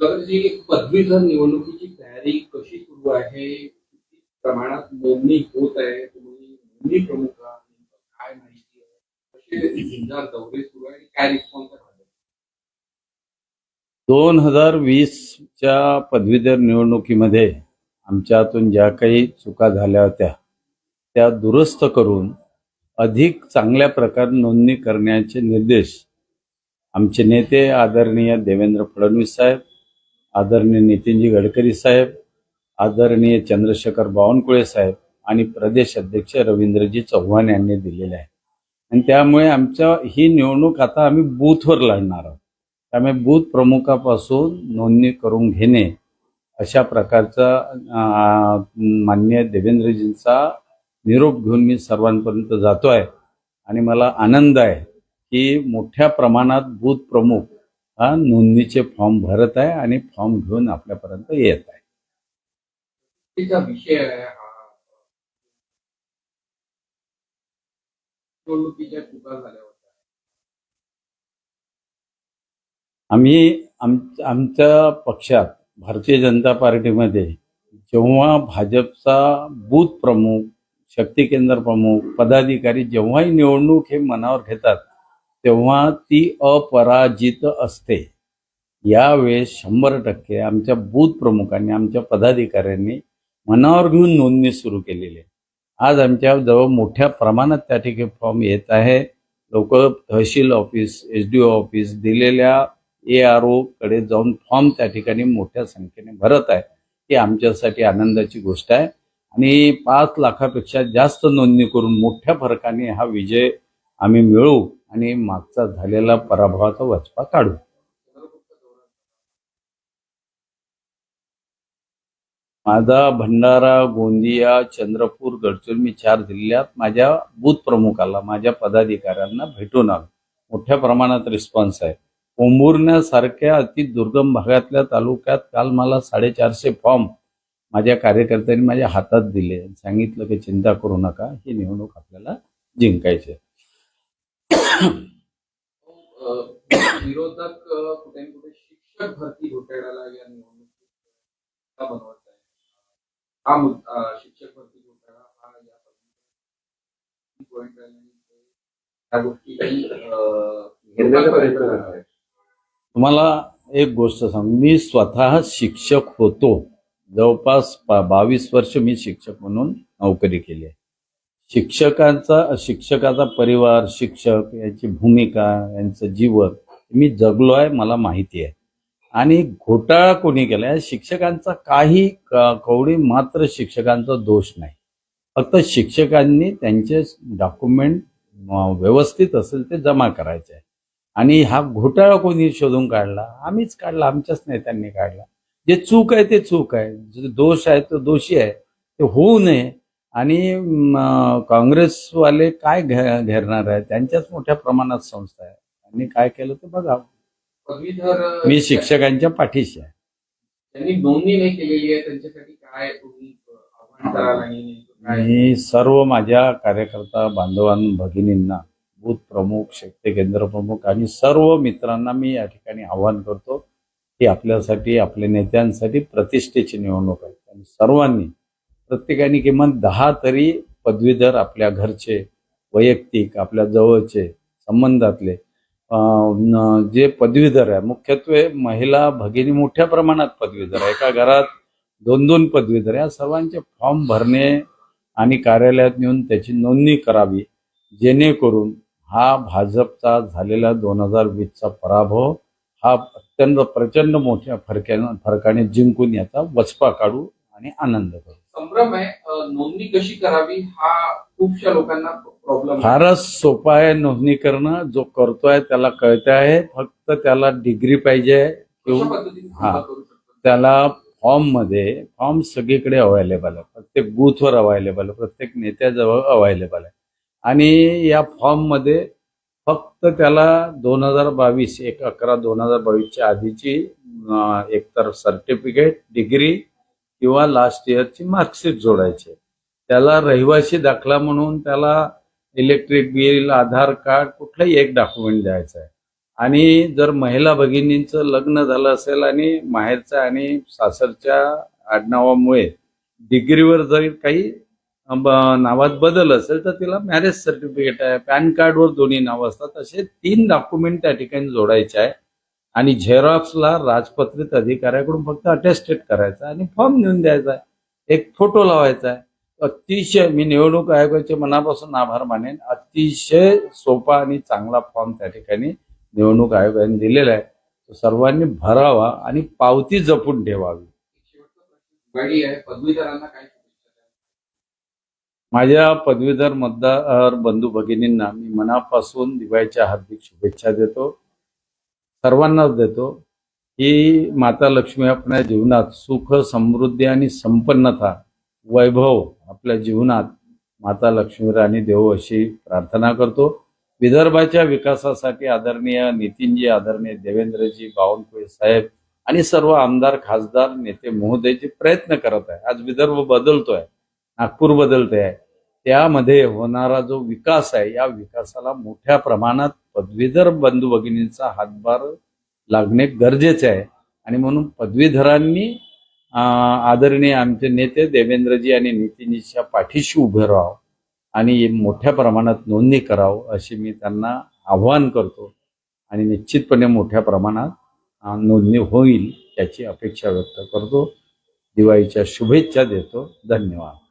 जी पदवीधर निवडणुकीची तयारी कशी सुरू आहे? किती प्रमाणात नोंदणी होत आहे? तुम्ही नोंदणी प्रमुख काय माहिती आहे? कसे झुंजार दौरे सुरू आहे? काय रिस्पॉन्स आहे? दोन हजार वीसच्या पदवीधर निवडणुकीमध्ये आमच्यातून ज्या काही चुका झाल्या होत्या त्या दुरुस्त करून अधिक चांगल्या प्रकारे नोंदणी करण्याचे निर्देश आमचे नेते आदरणीय देवेंद्र फडणवीस साहेब आदरणीय नितीनजी गडकरी साहेब आदरणीय चंद्रशेखर बावनकुळे साहेब आणि प्रदेश अध्यक्ष रवींद्रजी चव्हाण यांनी दिलेले आहे. आणि त्यामुळे आमच्या ही निवडणूक आता आम्ही बूथवर लढणार आहोत. त्यामुळे बूथ प्रमुखापासून नोंदणी करून घेणे अशा प्रकारचा मान्य देवेंद्रजींचा निरोप घेऊन मी सर्वांपर्यंत जातो आहे आणि मला आनंद आहे की मोठ्या प्रमाणात बूथ प्रमुख हा नोंदणीचे फॉर्म भरत आहे आणि फॉर्म घेऊन आपल्यापर्यंत येत आहे. आम्ही आम आमच्या पक्षात भारतीय जनता पार्टीमध्ये जेव्हा भाजपचा बूथ प्रमुख शक्ती केंद्र प्रमुख पदाधिकारी जेव्हाही निवडणूक हे मनावर घेतात तेव्हा ती अपराजित असते. यावेळेस शंभर टक्के आमच्या बूथ प्रमुखांनी आमच्या पदाधिकाऱ्यांनी मनावर घेऊन नोंदणी सुरू केलेली आहे. आज आमच्या जवळ मोठ्या प्रमाणात त्या ठिकाणी फॉर्म येत आहे. लोक tehsil office S D O office दिलेल्या ए आर ओ कडे जाऊन फॉर्म त्या ठिकाणी मोठ्या संख्येने भरत आहे. ही आमच्यासाठी आनंदाची गोष्ट आहे. आणि पाच लाखापेक्षा जास्त नोंदणी करून मोठ्या फरकाने हा विजय आम्ही मिळवू. आणि मागचा झालेला पराभवाचा वचपा काढू माझा भंडारा गोंदिया चंद्रपूर गडचिरोली मी चार जिल्ह्यात माझ्या बूथ प्रमुखाला माझ्या पदाधिकाऱ्यांना भेटून आलो. मोठ्या प्रमाणात रिस्पॉन्स आहे. पोंभुर्ण्यासारख्या अति दुर्गम भागातल्या तालुक्यात काल मला साडेचारशे फॉर्म माझ्या कार्यकर्त्यांनी माझ्या हातात दिले. सांगितलं की चिंता करू नका ही निवडणूक आपल्याला जिंकायची आहे. विरोधक कुठे कुठे शिक्षक भरती घोटाळ्याला या निवडणुकीत बनवत आहे? हा मुद्दा शिक्षक भरती घोटाळा हा या पॉईंट गोष्टी तुम्हाला एक गोष्ट सांग मी स्वतः शिक्षक होतो. जवळपास बावीस वर्ष मी शिक्षक म्हणून नोकरी केली आहे. शिक्षकांचा शिक्षकाचा परिवार शिक्षक यांची भूमिका यांचं जीवन मी जगलो आहे मला माहिती आहे. आणि घोटाळा कोणी केला शिक्षकांचा काही कवडी मात्र शिक्षकांचा दोष नाही. फक्त शिक्षकांनी त्यांचे डॉक्युमेंट व्यवस्थित असेल ते जमा करायचे. आहे आणि हा घोटाळा कोणी शोधून काढला आम्हीच काढला आमच्याच नेत्यांनी काढला. जे चूक आहे ते चूक आहे. जे दोष आहे तो दोषी आहे. ते होऊ नये. आणि काँग्रेसवाले काय घेरणार आहे? त्यांच्याच मोठ्या प्रमाणात संस्था आहे. त्यांनी काय केलं ते बघा पदवीधर मी शिक्षकांच्या पाठीशी आहे. त्यांनी नोंदणी नाही केलेली आहे. त्यांच्यासाठी आव्हान काय? मी सर्व माझ्या कार्यकर्ता बांधवां भगिनींना बूथ प्रमुख शक्ती केंद्र प्रमुख आणि सर्व मित्रांना मी या ठिकाणी आवाहन करतो की आपल्यासाठी आपल्या नेत्यांसाठी प्रतिष्ठेची निवडणूक आहे. आणि सर्वांनी प्रत्येकाने किमान दहा तरी पदवीधर आपल्या घरचे वैयक्तिक आपल्या जवळचे संबंधातले जे पदवीधर आहे. मुख्यत्वे महिला भगिनी मोठ्या प्रमाणात पदवीधर आहे. एका घरात दोन दोन पदवीधर या सर्वांचे फॉर्म भरणे आणि कार्यालयात नेऊन त्याची नोंदणी करावी जेणेकरून हा भाजपचा झालेला दोन हजार वीसचा पराभव हा अत्यंत प्रचंड मोठ्या फरक्यानं फरकाने जिंकून याचा वचपा काढू आणि आनंद करू. संभ्रम आहे नोंदणी कशी करावी हा खूपशा लोकांना प्रॉब्लेम फारच सोपा आहे नोंदणी करणं. जो करतोय त्याला कळते आहे. फक्त त्याला डिग्री पाहिजे. हा. त्याला फॉर्ममध्ये फॉर्म सगळीकडे अवेलेबल आहे. प्रत्येक बूथवर अवेलेबल आहे. प्रत्येक नेत्याजवळ अवेलेबल आहे. आणि या फॉर्ममध्ये फक्त त्याला दोन हजार बावीस एक अकरा दोन हजार बावीसच्या आधीची एकतर सर्टिफिकेट डिग्री किंवा लास्ट इयरची मार्कशीट जोडायची. त्याला रहिवासी दाखला म्हणून त्याला इलेक्ट्रिक बिल आधार कार्ड कुठलंही एक डॉक्युमेंट द्यायचं आहे. आणि जर महिला भगिनींचं लग्न झालं असेल आणि माहेरच्या आणि सासरच्या आडनावामुळे डिग्रीवर जर काही नावात बदल असेल तर तिला मॅरेज सर्टिफिकेट आहे पॅन कार्डवर दोन्ही नावं असतात असे तीन डॉक्युमेंट त्या ठिकाणी जोडायचे आहे. आणि झेरॉक्सला राजपत्रित अधिकाऱ्याकडून फक्त अटेस्टेड करायचा आणि फॉर्म नेऊन द्यायचा आहे. एक फोटो लावायचा आहे. अतिशय मी निवडणूक आयोगाचे मनापासून आभार मानेन. अतिशय सोपा आणि चांगला फॉर्म त्या ठिकाणी निवडणूक आयोगाने दिलेला आहे. तो सर्वांनी भरावा आणि पावती जपून ठेवावी? माझ्या पदवीधर मतदार बंधू भगिनींना मी मनापासून दिवाळीच्या हार्दिक शुभेच्छा देतो. सर्वांनाच देतो. ही माता लक्ष्मी आपल्या जीवनात सुख समृद्धी आणि संपन्नता वैभव आपल्या जीवनात माता लक्ष्मी राणी देव अशी प्रार्थना करतो. विदर्भाच्या विकासासाठी आदरणीय नितीनजी आदरणीय देवेंद्रजी बावनकुळे साहेब आणि सर्व आमदार खासदार नेते महोदयचे प्रयत्न करत आहे. आज विदर्भ बदलतोय नागपूर बदलते आहे त्यामध्ये होणारा जो विकास आहे या विकासाला मोठ्या प्रमाणात पदवीधर बंधू भगिनींचा हातभार लागणे गरजेचे आहे. आणि म्हणून पदवीधरांनी आदरणीय आमचे नेते देवेंद्रजी आणि नितीनजीच्या पाठीशी उभे राहावं आणि मोठ्या प्रमाणात नोंदणी करावं अशी मी त्यांना आव्हान करतो. आणि निश्चितपणे मोठ्या प्रमाणात नोंदणी होईल याची अपेक्षा व्यक्त करतो. दिवाळीच्या शुभेच्छा देतो. धन्यवाद.